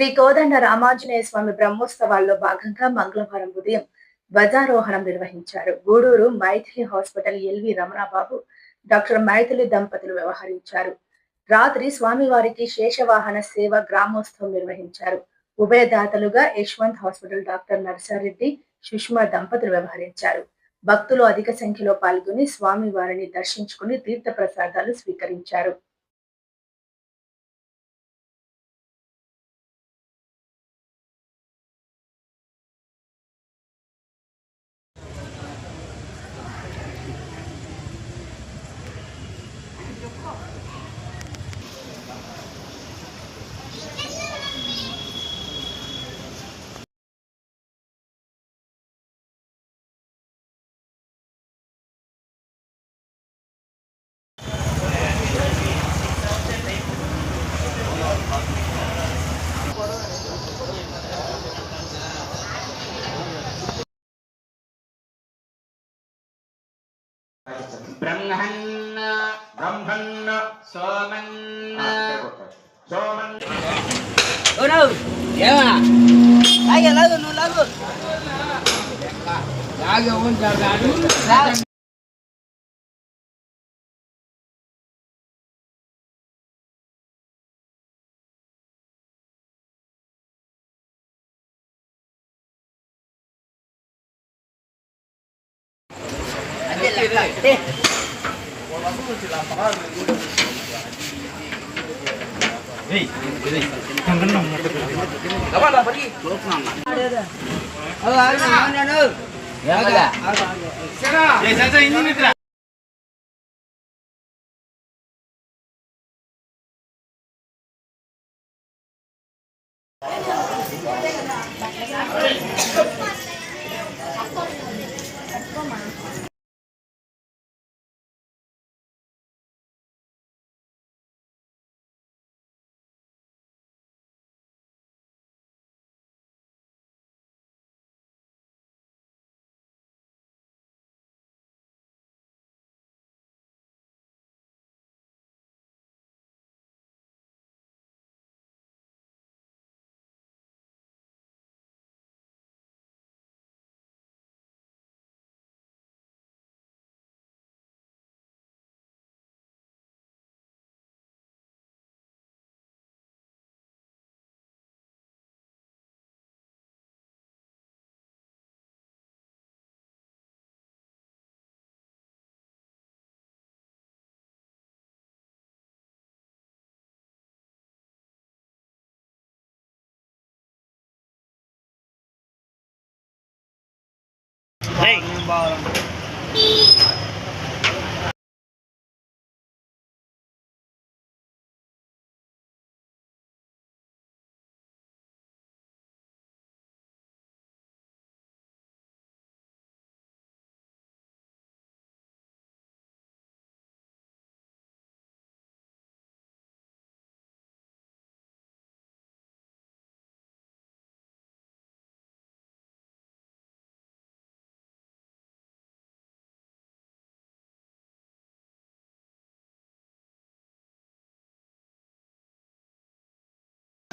శ్రీ కోదండ రామాంజనేయ స్వామి బ్రహ్మోత్సవాల్లో భాగంగా మంగళవారం ఉదయం ధ్వజారోహణం నిర్వహించారు. Gudur Maithili hospital LV Ramanababu doctor Maithili దంపతులు వ్యవహరించారు. రాత్రి స్వామివారికి శేషవాహన సేవ గ్రామోత్సవం నిర్వహించారు. ఉభయదాతలుగా యశ్వంత్ హాస్పిటల్ డాక్టర్ నర్సారెడ్డి సుష్మా దంపతులు వ్యవహరించారు. భక్తులు అధిక సంఖ్యలో పాల్గొని స్వామి వారిని దర్శించుకుని తీర్థ ప్రసాదాలు స్వీకరించారు. ಸೋಮನ್ನ ಸೋಮನ್ನ ಸೋಮನ್ನ ಏನು ಏನ ಹಾಗೆ ಲಗು ನು ಲಗು ಹಾಗೆ ಒಂದು ಜಾಗ Hey. Hey, ఏ.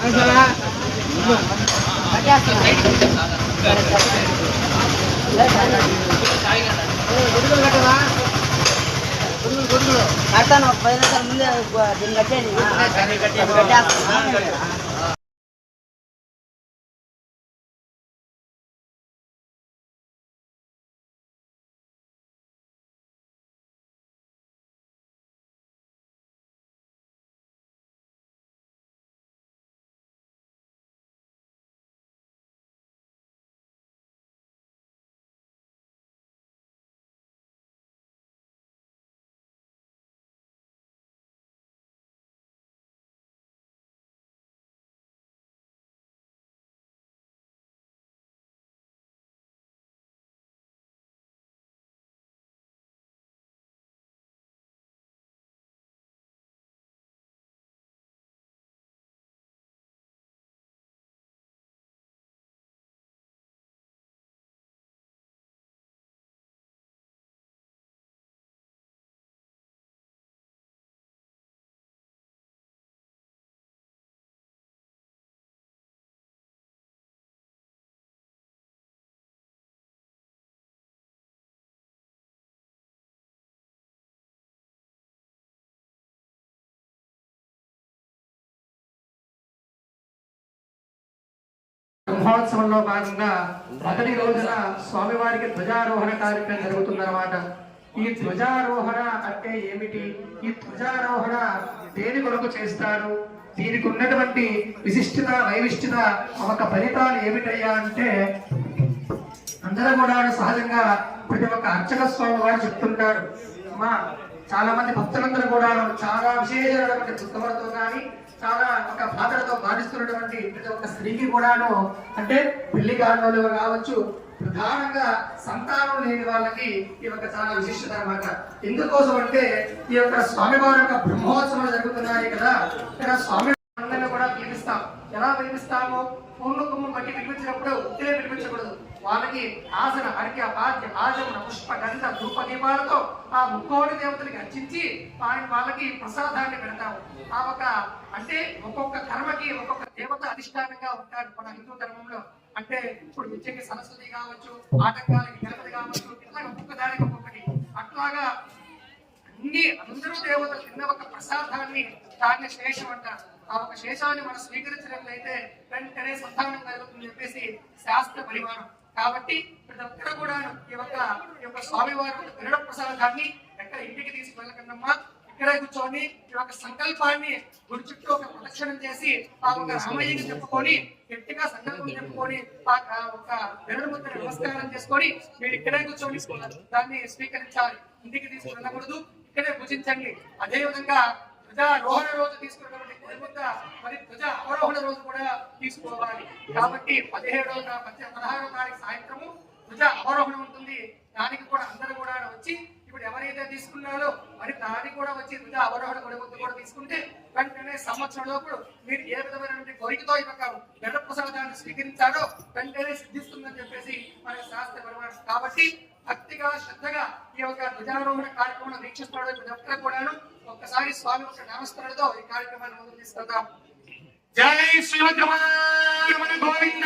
ఓ, ఆగు, ఆగు, ఆగు. ఆగు, ఆగు. కడతాను ఒక పది నిమిషాల ముందే దీన్ని కట్టేయండి కట్టేస్తాను బ్రహ్మోత్సవంలో భాగంగా మొదటి రోజున స్వామివారికి ధ్వజారోహణ కార్యక్రమం జరుగుతుందన్నమాట ఈ ధ్వజారోహణ అంటే ఏమిటి? ఈ ధ్వజారోహణ దేని కొరకు చేస్తారు? దీనికి ఉన్నటువంటి విశిష్టత వైవిష్టత ఒక ఫలితాలు ఏమిటయ్యా అంటే అందరూ కూడా సహజంగా ప్రతి ఒక్క అర్చక స్వామి వారు చెప్తుంటారు. అమ్మా చాలా మంది భక్తులందరూ కూడా చాలా విశేషమైనటువంటి దుఃఖములతో కానీ చాలా ఒక బాధలతో బాధిస్తున్నటువంటి ప్రతి ఒక్క స్త్రీకి కూడాను అంటే పెళ్ళి కాని కావచ్చు ప్రధానంగా సంతానం లేని వాళ్ళకి ఈ యొక్క చాలా విశిష్టత అన్నమాట. ఎందుకోసం అంటే ఈ యొక్క స్వామివారి యొక్క బ్రహ్మోత్సవాలు జరుగుతున్నాయి కదా ఇక్కడ స్వామి అందరిని కూడా పిలిపిస్తాం. ఎలా పిలిపిస్తాము? పూర్ణ కుమ్మం బట్టి పిలిపించినప్పుడు ఉత్తే పిలిపించకూడదు. వాళ్ళకి ఆసన హరిక పాద్య ఆజమన పుష్ప గంధ ధూప దీపాలతో ఆ ముక్కోడి దేవతలకి అర్చించి వాళ్ళకి ప్రసాదాన్ని పెడతాము ఆ ఒక అంటే ఒక్కొక్క కర్మకి ఒక్కొక్క దేవత అధిష్టానంగా ఉంటాడు మన హిందూ ధర్మంలో. అంటే ఇప్పుడు నిత్యంగా సరస్వతి కావచ్చు ఆటంకాలకి గణపతి కావచ్చు ఇట్లా ఒక్కొక్క దానికి ఒక్కొక్కటి. అట్లాగా అన్ని అందరూ దేవతలు చిన్న ఒక ప్రసాదాన్ని దాన్ని శేషం అంటారు. ఆ ఒక శేషాన్ని మనం స్వీకరించినట్లయితే వెంటనే సంతానం కలుగుతుంది చెప్పేసి శాస్త్ర పరిమాణం. కాబట్టి ప్రతి ఒక్కరు కూడా ఈ యొక్క ఈ యొక్క స్వామివారి యొక్క గరుడ ప్రసాదాన్ని ఎక్కడ ఇంటికి తీసుకెళ్ళకన్నమ్మా ఇక్కడే కూర్చొని ఈ యొక్క సంకల్పాన్ని గుడి చుట్టూ ఒక ప్రదక్షిణం చేసి ఆ ఒక రామయ్యని చెప్పుకొని గట్టిగా సంకల్పం చెప్పుకొని ఆ ఒక గరుడ ముద్ర నమస్కారం చేసుకొని మీరు ఇక్కడే కూర్చొని దాన్ని స్వీకరించాలి. ఇంటికి తీసుకువెళ్ళకూడదు. ఇక్కడే పూజించండి. అదే విధంగా ధ్వజారోహణ రోజు తీసుకున్నటువంటి మరి ధ్వజ అవరోహణ రోజు కూడా తీసుకోవాలి. కాబట్టి పదిహేడవ పదహారవ తారీఖు సాయంత్రము ధ్వజ అవరోహణ ఉంటుంది. దానికి కూడా అందరూ కూడా వచ్చి ఇప్పుడు ఎవరైతే తీసుకున్నారో మరి దానికి కూడా వచ్చి ధ్వజ అవరోహణ గుడిముద్ద కూడా తీసుకుంటే వెంటనే సంవత్సరం లోపు మీరు ఏ విధమైనటువంటి కోరికతో ఈ యొక్క గర్భ స్వీకరించారో వెంటనే సిద్ధిస్తుందని చెప్పేసి మన శాస్త్ర పరిమాణం. కాబట్టి భక్తిగా శ్రద్ధగా ఈ యొక్క ధ్వజారోహణ కార్యక్రమం వీక్షిస్తున్నాడు ప్రతి ఒక్కరు కూడాను ఒక్కసారి స్వామి యొక్క నామస్మరణతో ఈ కార్యక్రమాన్ని ముందుకు తీసుకెళ్తాం జై శ్రీమద్రమణ గోవింద.